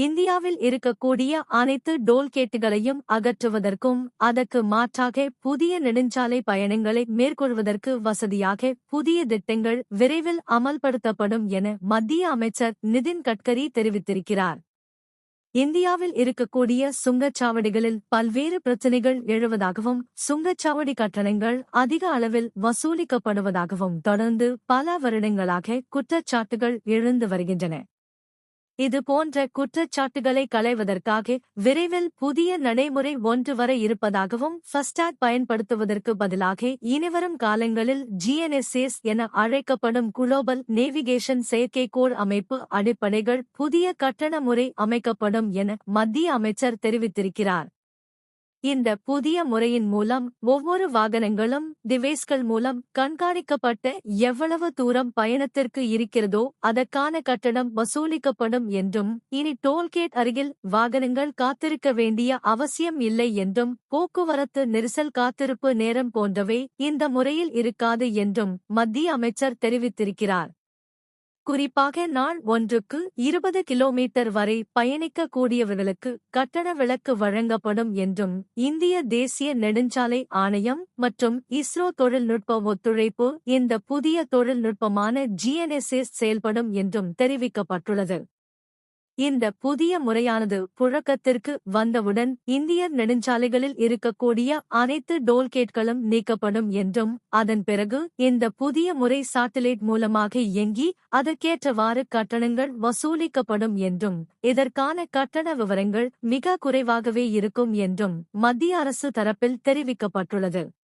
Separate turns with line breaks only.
இந்தியாவில் இருக்கக்கூடிய அனைத்து டோல்கேட்டுகளையும் அகற்றுவதற்கும் அதற்கு மாற்றாக புதிய நெடுஞ்சாலை பயணங்களை மேற்கொள்வதற்கு வசதியாக புதிய திட்டங்கள் விரைவில் அமல்படுத்தப்படும் என மத்திய அமைச்சர் நிதின் கட்கரி தெரிவித்திருக்கிறார். இந்தியாவில் இருக்கக்கூடிய சுங்கச்சாவடிகளில் பல்வேறு பிரச்சினைகள் எழுவதாகவும் சுங்கச்சாவடி கட்டணங்கள் அதிக அளவில் வசூலிக்கப்படுவதாகவும் தொடர்ந்து பல வருடங்களாக குற்றச்சாட்டுகள் எழுந்து வருகின்றன. இது போன்ற குற்றச்சாட்டுகளை களைவதற்காக விரைவில் புதிய நடைமுறை ஒன்று வர இருப்பதாகவும் ஃபஸ்டாக் பயன்படுத்துவதற்கு பதிலாக இனிவரும் காலங்களில் ஜிஎன்எஸ்எஸ் என அழைக்கப்படும் குளோபல் நேவிகேஷன் செயற்கைக்கோள் அமைப்பு அடிப்படைகள் புதிய கட்டண முறை அமைக்கப்படும் என மத்திய அமைச்சர் தெரிவித்திருக்கிறார். இந்த புதிய முறையின் மூலம் ஒவ்வொரு வாகனங்களும் டிவைஸ்கள் மூலம் கண்காணிக்கப்பட்ட எவ்வளவு தூரம் பயணத்திற்கு இருக்கிறதோ அதற்கான கட்டணம் வசூலிக்கப்படும் என்றும் இனி டோல்கேட் அருகில் வாகனங்கள் காத்திருக்க வேண்டிய அவசியம் இல்லை என்றும் போக்குவரத்து நெரிசல் காத்திருப்பு நேரம் போன்றவை இந்த முறையில் இருக்காது என்றும் மத்திய அமைச்சர் தெரிவித்திருக்கிறார். குறிப்பாக நாள் ஒன்றுக்கு இருபது கிலோமீட்டர் வரை பயணிக்கக்கூடியவர்களுக்கு கட்டண விலக்கு வழங்கப்படும் என்றும் இந்திய தேசிய நெடுஞ்சாலை ஆணையம் மற்றும் இஸ்ரோ தொழில்நுட்ப ஒத்துழைப்பு இந்த புதிய தொழில்நுட்பமான ஜிஎன்எஸ்எஸ் செயல்படும் என்றும் தெரிவிக்கப்பட்டுள்ளது. இந்த புதிய முறையானது புழக்கத்திற்கு வந்தவுடன் இந்திய நெடுஞ்சாலைகளில் இருக்கக்கூடிய அனைத்து டோல்கேட்களும் நீக்கப்படும் என்றும் அதன் பிறகு இந்த புதிய முறை சாட்டிலைட் மூலமாக இயங்கி அதற்கேற்றவாறு கட்டணங்கள் வசூலிக்கப்படும் என்றும் இதற்கான கட்டண விவரங்கள் மிக குறைவாகவே இருக்கும் என்றும் மத்திய அரசு தரப்பில் தெரிவிக்கப்பட்டுள்ளது.